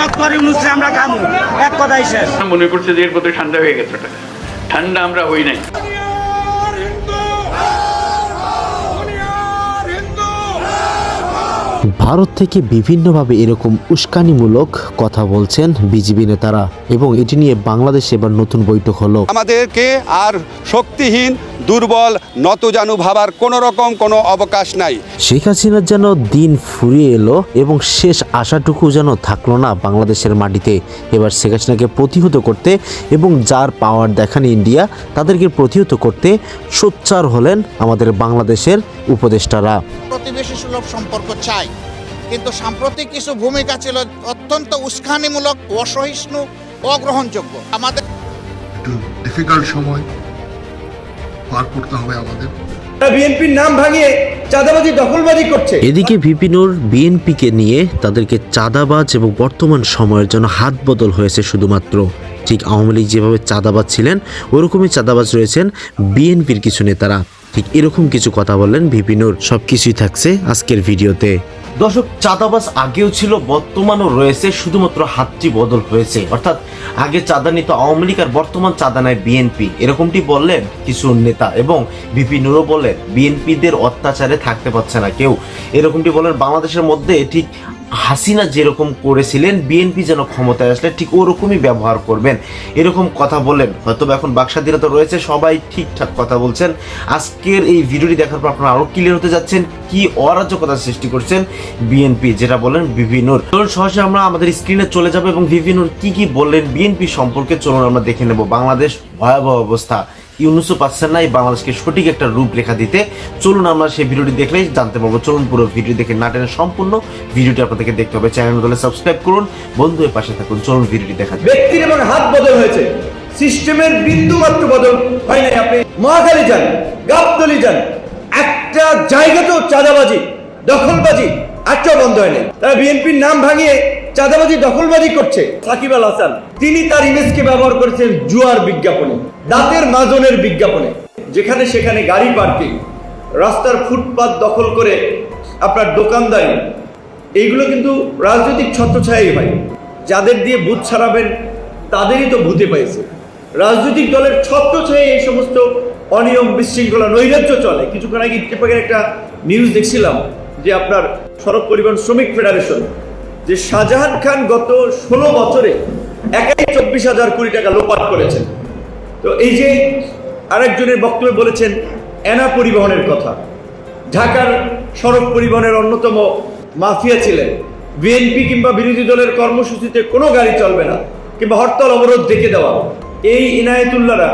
Doctor ইউনুসে আমরা কামু এক কথাই শেষ। মনে করছে যে এর মধ্যে ঠান্ডা হয়ে গেছে ঠান্ডা আমরা হই নাই। ভারত থেকে বিভিন্নভাবে এরকম উস্কানিমূলক কথা বলছেন বিজিবি নেতারা এবং এটি নিয়ে বাংলাদেশে এবার নতুন বৈঠক হলো। আমাদেরকে আর শক্তিহীন দুর্বল নতজানু ভাবার কোনো রকম কোনো অবকাশ নাই। শেখ হাসিনার যেন দিন ফুরিয়ে এলো এবং শেষ আশাটুকু যেন থাকল না বাংলাদেশের মাটিতে। এবার শেখ হাসিনাকে প্রতিহত করতে এবং যার পাওয়ার দেখান ইন্ডিয়া তাদেরকে প্রতিহত করতে সোচ্চার হলেন আমাদের বাংলাদেশের উপদেষ্টারা। প্রতিবেশী সুলভ সম্পর্ক চাই। কিন্তু সাম্প্রতিক কিছু ভূমিকা ছিল অত্যন্ত উস্কানিমূলক অসহিষ্ণু অগ্রহণযোগ্য। আমাদের একটু ডিফিকাল্ট সময় পার করতে হবে আমাদের। বিএনপির নাম ভাঙিয়ে চাঁদাবাজি দখলবাজি করছে। এদিকে ভিপিনুর বিএনপিকে নিয়ে তাদেরকে চাঁদাবাজ এবং বর্তমান সময়ের জন্য হাত বদল হয়েছে শুধুমাত্র। ঠিক আওয়ামী লীগ যেভাবে চাঁদাবাজ ছিলেন ওরকমই চাঁদাবাজ রয়েছেন বিএনপির কিছু নেতারা। ঠিক এরকম কিছু কথা বললেন ভিপিনুর। সব কিছুই থাকছে আজকের ভিডিওতে। দর্শক চাঁদাবাস আগেও ছিল, বর্তমানও রয়েছে, শুধুমাত্র হাতটি বদল হয়েছে। অর্থাৎ, আগে চাঁদা নিত আওয়ামী লীগ আর বর্তমান চাঁদা নেয় বিএনপি। এরকমটি বললেন কিছু নেতা এবং ভিপি নুরও বললেন, বিএনপিদের অত্যাচারে থাকতে পারছে না কেউ। এরকমটি বলেন বাংলাদেশের মধ্যে ঠিক হাসিনা যেরকম করেছিলেন বিএনপি যেন ক্ষমতায় আসলে ঠিক ওরকমই ব্যবহার করবেন। এরকম কথা বললেন হয়তো এখন বাকস্বাধীনতা রয়েছে, সবাই ঠিকঠাক কথা বলছেন। আজকের এই ভিডিওটি দেখার পর আপনারা আরও ক্লিয়ার হতে যাচ্ছেন কি অরাজ্যকতা সৃষ্টি করছেন বিএনপি যেটা বলেন বিভিনুর চলুন সহজে আমরা আমাদের স্ক্রিনে চলে যাব এবং বিভিনুর কি কি বললেন বিএনপি সম্পর্কে চলুন আমরা দেখে নেব। বাংলাদেশ ভয়াবহ অবস্থা। ইউনুসও পাচ্ছেন না এই বাংলাদেশকে সঠিক একটা রূপরেখা দিতে। চলুন আমরা সেই ভিডিওটি দেখলেই জানতে পারব। চলুন পুরো ভিডিও দেখে না টেনে সম্পূর্ণ ভিডিওটি আপনাদেরকে দেখতে হবে। চ্যানেল দলে সাবস্ক্রাইব করুন। বন্ধু এর পাশে থাকুন। চলুন ভিডিওটি দেখা যাক। ব্যক্তির এবং হাত বদল হয়েছে। সিস্টেমের বিন্দু মাত্র বদল হয় নাই। আপনি মহাখালী যান, গাবতলি যান। একটা জায়গাতেও চাঁদাবাজি, দখলবাজি একটা বন্ধ হয় নাই। তারা বিএনপির নাম ভাঙিয়ে চাঁদাবাজি দখলবাজি করছে। সাকিব আল হাসান। তিনি তার ইমেজকে ব্যবহার করেছেন জুয়ার বিজ্ঞাপনে দাঁতের মাজনের বিজ্ঞাপনে। যেখানে সেখানে গাড়ি পার্কিং রাস্তার ফুটপাত দখল করে আপনার দোকানদারি। এইগুলো কিন্তু রাজনৈতিক ছত্রছায়াই হয় যাদের দিয়ে ভূত ছাড়াবেন তাদেরই তো ভূতে পাইছে। রাজনৈতিক দলের ছত্রছায়ায় এই সমস্ত অনিয়ম বিশৃঙ্খলা নৈরাজ্য চলে। কিছুক্ষণ আগে ইত্তেফাকের একটা নিউজ দেখছিলাম যে আপনার সড়ক পরিবহন শ্রমিক ফেডারেশন যে শাহজাহান খান গত ষোলো বছরে একাই চব্বিশ হাজার কোটি টাকা লোপাট করেছেন। তো এই যে আরেকজনের বক্তব্যে বলেছেন, এনা পরিবহনের কথা। ঢাকার সড়ক পরিবহনের অন্যতম মাফিয়া ছিলেন। বিএনপি কিংবা বিরোধী দলের কর্মসূচিতে কোনো গাড়ি চলবে না কিংবা হরতাল অবরোধ ডেকে দেওয়া। এই ইনায়েতুল্লাহরা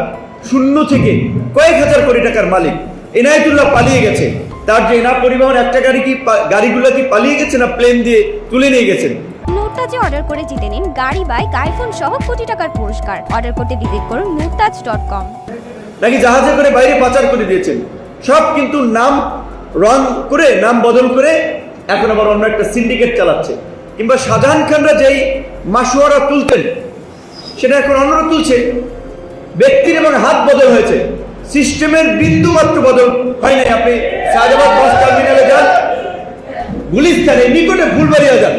শূন্য থেকে কয়েক হাজার কোটি টাকার মালিক। ইনায়েতুল্লাহ পালিয়ে গেছে। তার যে এনা পরিবহন একটা গাড়ি কি গাড়িগুলো কি পালিয়ে গেছে না প্লেন দিয়ে তুলে নিয়ে গেছেন মুরতাজে অর্ডার করে জিতে নিন গাড়ি বাইক আইফোন সহ কোটি টাকার পুরস্কার। অর্ডার করতে ভিজিট করুন মুরতাজ ডট কম নাকি জাহাজে করে বাইরে পাচার করে দিয়েছেন? সব কিন্তু নাম রং করে নাম বদল করে এখন আবার অন্য একটা সিন্ডিকেট চালাচ্ছে। কিংবা শাহজাহান খানরা যেই মাসুয়ারা তুলতেন সেটা এখন অন্যরা তুলছে। ব্যক্তির এবং হাত বদল হয়েছে। সিস্টেমের বিন্দু মাত্র বদল হয় নাই। আপনি শাহজাবাদ বাস টার্মিনালে যান। গুলিস্তানে নিকটে ফুলবাড়িয়া যান।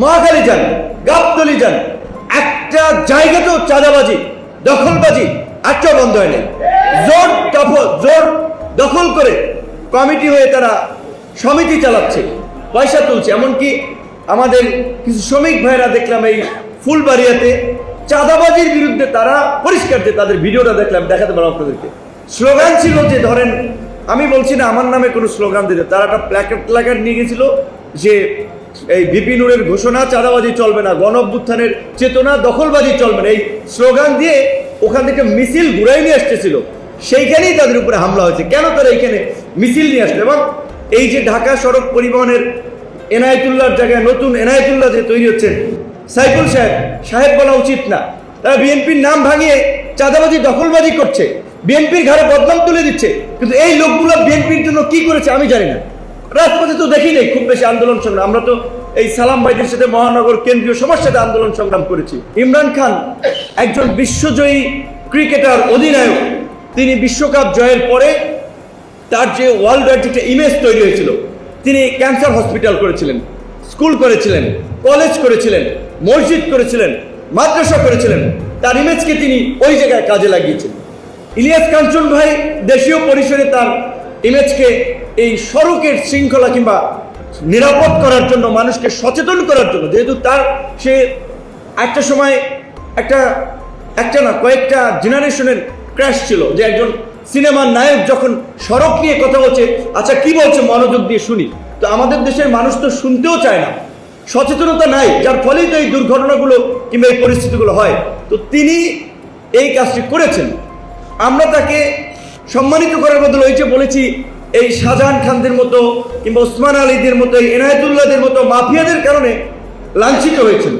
মহাখালী যান, গাবতলি যান। একটা জায়গাতেও চাঁদাবাজি, দখলবাজি একটা বন্ধ হয় নাই জোর জোর দখল করে কমিটি হয়ে তারা সমিতি চালাচ্ছে, পয়সা তুলছে। এমনকি আমাদের কিছু শ্রমিক ভাইরা দেখলাম এই ফুলবাড়িয়াতে চাঁদাবাজির বিরুদ্ধে তারা পরিষ্কার যে তাদের ভিডিওটা দেখলাম, দেখাতে পারো আপনাদেরকে। স্লোগান ছিল যে ধরেন আমি বলছি না, আমার নামে কোনো স্লোগান দিতে। তারা একটা প্ল্যাকার্ড প্ল্যাকার্ড নিয়ে গেছিল যে এই বিপিনুরের ঘোষণা, চাঁদাবাজি চলবে না গণ অভ্যুত্থানের চেতনা দখলবাজি চলবে না। এই স্লোগান দিয়ে ওখান থেকে মিছিল ঘুরাই নিয়ে আসতেছিল সেইখানেই তাদের উপরে হামলা হয়েছে। কেন তারা এইখানে মিছিল নিয়ে আসলো? এবং এই যে ঢাকা সড়ক পরিবহনের এনায়েতুল্লাহর জায়গায় নতুন এনায়েতুল্লাহ যে তৈরি হচ্ছে সাইফুল সাহেব সাহেব বলা উচিত না। তারা বিএনপির নাম ভাঙিয়ে চাঁদাবাজি, দখলবাজি করছে। বিএনপির ঘরে বদনাম তুলে দিচ্ছে। কিন্তু এই লোকগুলো বিএনপির জন্য কি করেছে আমি জানি না। রাজপথে তো দেখি নেই খুব বেশি আন্দোলন সংগ্রাম। আমরা তো এই সালাম ভাইদের সাথে মহানগর কেন্দ্রীয় সবার সাথে আন্দোলন সংগ্রাম করেছি। ইমরান খান একজন বিশ্বজয়ী ক্রিকেটার অধিনায়ক। তিনি বিশ্বকাপ জয়ের পরে তার যে ওয়ার্ল্ড ওয়াইড একটা ইমেজ তৈরি হয়েছিল, তিনি ক্যান্সার হসপিটাল করেছিলেন, স্কুল করেছিলেন, কলেজ করেছিলেন, মসজিদ করেছিলেন, মাদ্রাসা করেছিলেন। তার ইমেজকে তিনি ওই জায়গায় কাজে লাগিয়েছেন। ইলিয়াস কাঞ্চন ভাই দেশীয় পরিসরে তার ইমেজকে এই সড়কের শৃঙ্খলা কিংবা নিরাপদ করার জন্য, মানুষকে সচেতন করার জন্য, যেহেতু তার সে একটা সময় একটা একটা না, কয়েকটা জেনারেশনের ক্র্যাশ ছিল যে একজন সিনেমার নায়ক যখন সড়ক নিয়ে কথা বলছে আচ্ছা কি বলছে, মনোযোগ দিয়ে শুনি। তো আমাদের দেশের মানুষ তো শুনতেও চায় না। সচেতনতা নাই, যার ফলেই তো এই দুর্ঘটনাগুলো কিংবা এই পরিস্থিতিগুলো হয়। তো তিনি এই কাজটি করেছেন। আমরা তাকে সম্মানিত করার বদলে যে বলেছি, এই শাহজাহান খানদের মতো কিংবা ওসমান আলীদের মতো, এই এনায়েতুল্লাহদের মতো মাফিয়াদের কারণে লাঞ্ছিত হয়েছেন।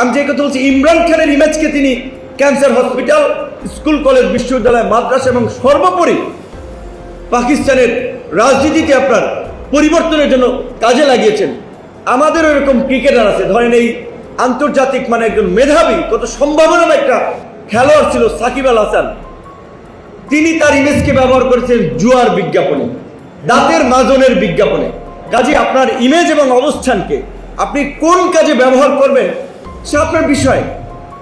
আমি যে কথা বলছি, ইমরান খানের ইমেজকে তিনি ক্যান্সার হসপিটাল, স্কুল, কলেজ, বিশ্ববিদ্যালয়, মাদ্রাসা এবং সর্বোপরি পাকিস্তানের রাজনীতিতে আপনার পরিবর্তনের জন্য কাজে লাগিয়েছেন। আমাদের এরকম ক্রিকেটার আছে, ধরেন এই আন্তর্জাতিক মানে একজন মেধাবী, কত সম্ভাবনা একটা খেলোয়াড় ছিল সাকিব আল হাসান। তিনি তার ইমেজকে ব্যবহার করেছেন জুয়ার বিজ্ঞাপনে, দাঁতের মাজনের বিজ্ঞাপনে। কাজে, আপনার ইমেজ এবং অবস্থানকে আপনি কোন কাজে ব্যবহার করবেন সে আপনার বিষয়।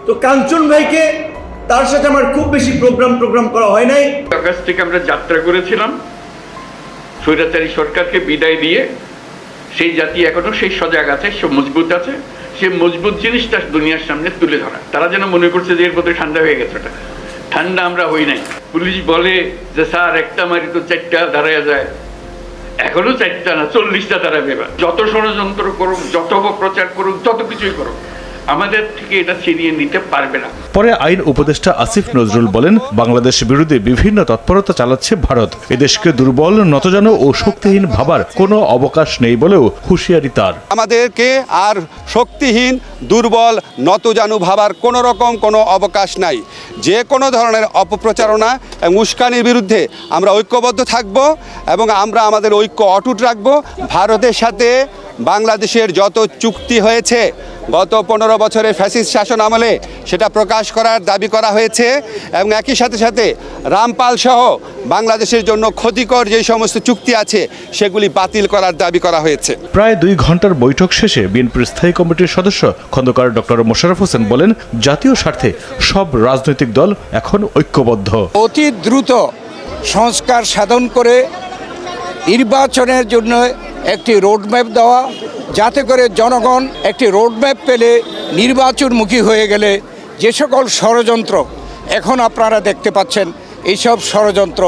তো কাঞ্চন ভাইকে তার সাথে আমার খুব বেশি প্রোগ্রাম প্রোগ্রাম করা হয় নাই। আগস্ট থেকে আমরা যাত্রা করেছিলাম। স্বৈরাচারী সরকারকে বিদায় দিয়ে সেই জাতি এখনও সেই সজাগ আছে, সে মজবুত আছে। সে মজবুত জিনিসটা দুনিয়ার সামনে তুলে ধরা। তারা যেন মনে করছে যে এর মধ্যে ঠান্ডা হয়ে গেছে ওটা। ঠান্ডা আমরা হই নাই। পুলিশ বলে যে, স্যার, একটা মারি তো চারটা দাঁড়ায় যায়। এখনও চারটা না, চল্লিশটা দাঁড়াবে যত ষড়যন্ত্র করুক, যত প্রচার করুক, যত কিছুই করুক আমাদের থেকে এটা ছিনিয়ে নিতে পারবে না। পরে আইন উপদেষ্টা আসিফ নজরুল বলেন বাংলাদেশ বিরুদ্ধে বিভিন্ন তৎপরতা চালাচ্ছে ভারত। এদেশকে দুর্বল নতজানো ও শক্তিহীন ভাবার কোনো অবকাশ নেই বলেও হুঁশিয়ারি তার। আমাদেরকে আর শক্তিহীন দুর্বল নতজানু ভাবার কোনো রকম কোনো অবকাশ নাই। যে কোনো ধরনের অপপ্রচারণা এবং উস্কানির বিরুদ্ধে আমরা ঐক্যবদ্ধ থাকব এবং আমরা আমাদের ঐক্য অটুট রাখব। ভারতের সাথে বাংলাদেশের যত চুক্তি হয়েছে গত পনেরো বছরের ফ্যাসিস্ট শাসন আমলে সেটা প্রকাশ করার দাবি করা হয়েছে এবং একই সাথে সাথে রামপাল সহ বাংলাদেশের জন্য ক্ষতিকর যে সমস্ত চুক্তি আছে সেগুলি বাতিল করার দাবি করা হয়েছে। প্রায় দুই ঘণ্টার বৈঠক শেষে বিএনপির স্থায়ী কমিটির সদস্য খন্দকার ডক্টর মোশাররফ হোসেন বলেন জাতীয় স্বার্থে সব রাজনৈতিক দল এখন ঐক্যবদ্ধ। অতি দ্রুত সংস্কার সাধন করে নির্বাচনের জন্য একটি রোডম্যাপ দেওয়া যাতে করে জনগণ একটি রোডম্যাপ পেলে নির্বাচনমুখী হয়ে গেলে যে সকল ষড়যন্ত্র এখন আপনারা দেখতে পাচ্ছেন এইসব ষড়যন্ত্র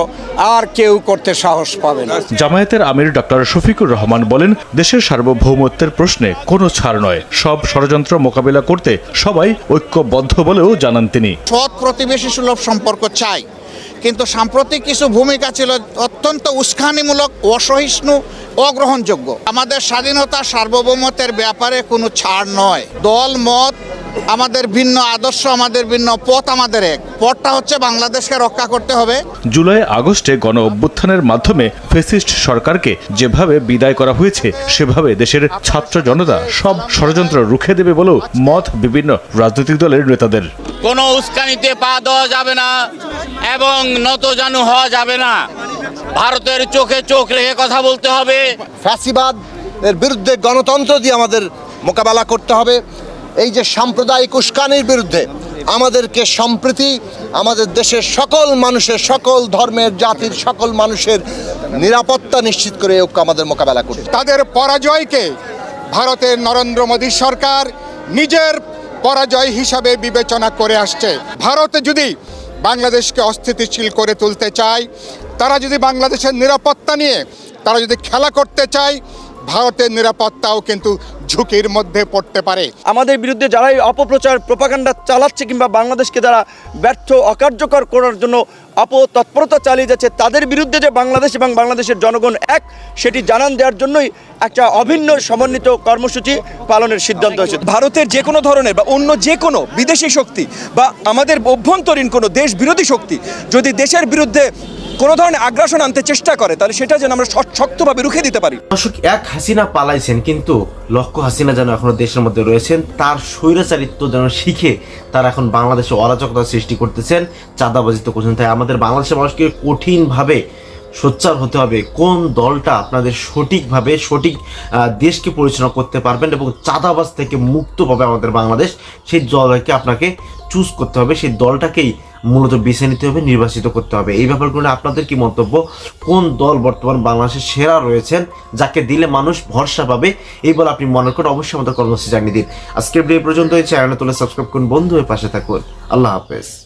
আর কেউ করতে সাহস পাবে না। জামায়াতের আমির ডক্টর শফিকুর রহমান বলেন দেশের সার্বভৌমত্বের প্রশ্নে কোনো ছাড় নয়। সব ষড়যন্ত্র মোকাবিলা করতে সবাই ঐক্যবদ্ধ বলেও জানান তিনি। সৎ প্রতিবেশী সুলভ সম্পর্ক চাই। কিন্তু সাম্প্রতিক কিছু ভূমিকা ছিল অত্যন্ত উস্কানিমূলক, অসহিষ্ণু, অগ্রহণযোগ্য। আমাদের স্বাধীনতা সার্বভৌমত্বের ব্যাপারে কোনো ছাড় নয়। দল, মত, আমাদের ভিন্ন আদর্শ, আমাদের ভিন্ন পথ আমাদের এক। পথটা হচ্ছে বাংলাদেশকে রক্ষা করতে হবে। জুলাই আগস্টে গণ অভ্যুত্থানের মাধ্যমে ফেসিস্ট সরকারকে যেভাবে বিদায় করা হয়েছে, সেভাবে দেশের ছাত্র জনতা সব ষড়যন্ত্র রুখে দেবে বলেও মত বিভিন্ন রাজনৈতিক দলের নেতাদের। কোনো উস্কানিতে পা দেওয়া যাবে না এবং নত নতজানু হওয়া যাবে না। ভারতের চোখে চোখ রেখে কথা বলতে হবে। ফ্যাসিবাদ এর বিরুদ্ধে গণতন্ত্র দিয়ে আমাদের মোকাবেলা করতে হবে। এই যে সাম্প্রদায়িক উস্কানির বিরুদ্ধে আমাদেরকে সম্প্রীতি আমাদের দেশের সকল মানুষের সকল ধর্মের জাতির সকল মানুষের নিরাপত্তা নিশ্চিত করে ঐক্য আমাদের মোকাবেলা করতে তাদের পরাজয়কে ভারতের নরেন্দ্র মোদী সরকার নিজের পরাজয় হিসাবে বিবেচনা করে আসছে। ভারতে যদি বাংলাদেশকে অস্থিতিশীল করে তুলতে চায়, তারা যদি বাংলাদেশের নিরাপত্তা নিয়ে, তারা যদি খেলা করতে চায়, ভারতের নিরাপত্তাও কিন্তু ঝুঁকির মধ্যে পড়তে পারে। আমাদের বিরুদ্ধে যারাই অপপ্রচার, প্রপাগান্ডা চালাচ্ছে কিংবা বাংলাদেশকে যারা ব্যর্থ, অকার্যকর করার জন্য অপতৎপরতা চালিয়ে যাচ্ছে তাদের বিরুদ্ধে যে বাংলাদেশ এবং বাংলাদেশের জনগণ এক সেটি জানান দেওয়ার জন্যই একটা অভিন্ন সমন্বিত কর্মসূচি পালনের সিদ্ধান্ত হয়েছে। ভারতের যে কোনো ধরনের বা অন্য যে কোনো বিদেশি শক্তি বা আমাদের অভ্যন্তরীণ কোনো দেশ বিরোধী শক্তি যদি দেশের বিরুদ্ধে কোনো ধরনের আগ্রাসন আনতে চেষ্টা করে তাহলে সেটা যেন আমরা শক্ত- শক্তভাবে রুখে দিতে পারি। দর্শক এক হাসিনা পালাইছেন কিন্তু লক্ষ্য হাসিনা যেন এখনও দেশের মধ্যে রয়েছেন তার স্বৈরাচারিত্ব যেন শিখে তারা এখন বাংলাদেশে অরাজকতা সৃষ্টি করতেছেন চাঁদাবাজিত করছেন তাই আমাদের বাংলাদেশের মানুষকে কঠিনভাবে সোচ্চার হতে হবে কোন দলটা আপনাদের সঠিকভাবে, সঠিক দেশকে পরিচালনা করতে পারবেন এবং চাঁদাবাজ থেকে মুক্ত পাবে আমাদের বাংলাদেশ, সেই দলকে আপনাকে চুজ করতে হবে, সেই দলটাকেই মূলত বেছে নিতে হবে, নির্বাচিত করতে হবে। এই ব্যাপারগুলো আপনাদের কি মন্তব্য? কোন দল বর্তমান বাংলাদেশের সেরা রয়েছেন, যাকে দিলে মানুষ ভরসা পাবে? এই বলে আপনি মনে করেন, অবশ্যই আমাদের কর্মসূচি জানিয়ে দিন। আজকের ভিডিও পর্যন্ত এই চ্যানেলে তুলে সাবস্ক্রাইব করুন। বন্ধু হয়ে পাশে থাকুন। আল্লাহ হাফেজ।